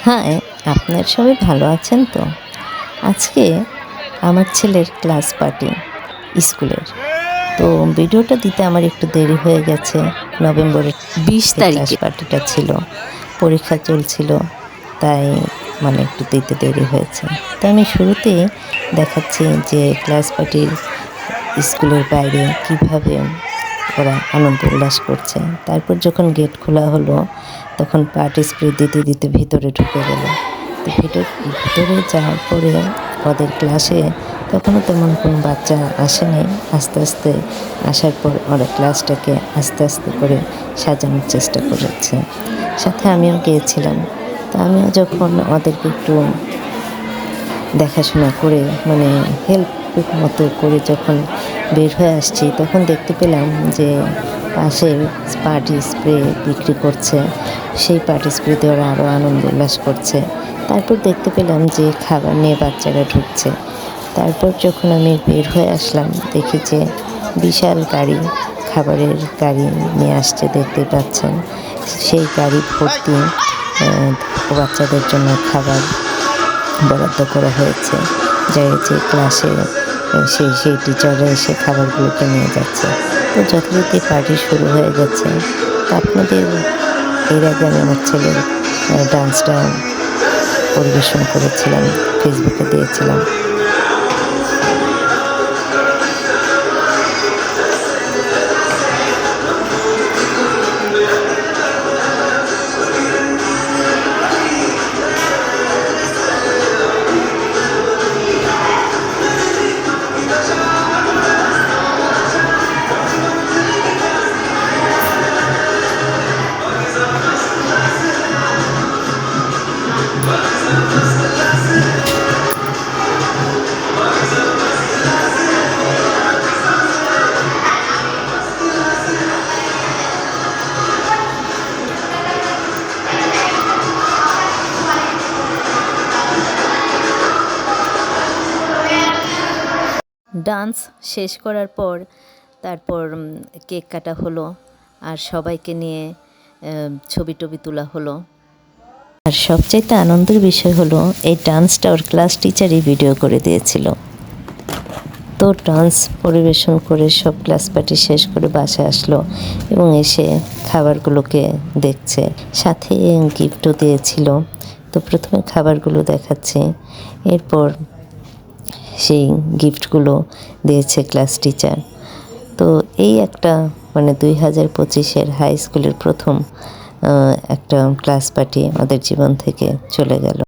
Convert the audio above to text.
হ্যাঁ আপনার সবাই ভালো আছেন তো? আজকে আমার ছেলের ক্লাস পার্টি স্কুলের। তো ভিডিওটা দিতে আমার একটু দেরি হয়ে গেছে। নভেম্বরের বিশ ক্লাস পার্টিটা ছিল পরীক্ষা চলছিল তাই মানে একটু দিতে দেরি হয়েছে। তো আমি শুরুতেই দেখাচ্ছি যে ক্লাস পার্টির স্কুলের বাইরে কীভাবে ওরা আনন্দ উল্লাস করছে। তারপর যখন গেট খোলা হলো, তখন পার্টি স্প্রে দিতে দিতে ভিতরে ঢুকে গেল। তো ভিতর, ভিতরে যাওয়ার পরে ওদের ক্লাসে তখনও তেমন কোনো বাচ্চা আসেনি। আস্তে আস্তে আসার পর ওরা ক্লাসটাকে আস্তে আস্তে করে সাজানোর চেষ্টা করেছে। সাথে আমিও গিয়েছিলাম। তো আমিও যখন ওদেরকে একটু দেখাশোনা করে মানে হেল্প মতো করে যখন বের হয়ে আসছি, তখন দেখতে পেলাম যে পাশে পার্টি স্প্রে বিক্রি করছে। সেই পার্টি স্প্রেতে ওরা আরও আনন্দ উল্লাস করছে। তারপর দেখতে পেলাম যে খাবার নিয়ে বাচ্চারা ঢুকছে। তারপর যখন আমি বের হয়ে আসলাম, দেখি যে বিশাল গাড়ি, খাবারের গাড়ি নিয়ে আসছে, দেখতে পাচ্ছেন। সেই গাড়ি ভর্তি বাচ্চাদের জন্য খাবার বরাদ্দ করা হয়েছে। যা ক্লাসে সেই সেই টিচাররা এসে খাবারগুলোকে নিয়ে যাচ্ছে। তো যথারীতি পার্টি শুরু হয়ে গেছে। তা আপনাদের, এর আগে আমি আমার ছেলের ডান্সটা পরিবেশন করেছিলাম ফেসবুকে দিয়েছিলাম। ডান্স শেষ করার পর তারপর কেক কাটা হলো আর সবাইকে নিয়ে ছবি টবি তোলা হলো। আর সবচাইতে আনন্দের বিষয় হলো, এই ডান্সটা ওর ক্লাস টিচারই ভিডিও করে দিয়েছিল। তো ডান্স পরিবেশন করে সব ক্লাস পার্টি শেষ করে বাসায় আসলো এবং এসে খাবারগুলোকে দেখছে। সাথে গিফটও দিয়েছিল। তো প্রথমে খাবারগুলো দেখাচ্ছে। এরপর সেই গিফটগুলো দিয়েছে ক্লাস টিচার তো এই একটা মানে দুই হাজার পঁচিশের হাই স্কুলের প্রথম একটা ক্লাস পার্টি আমাদের জীবন থেকে চলে গেল।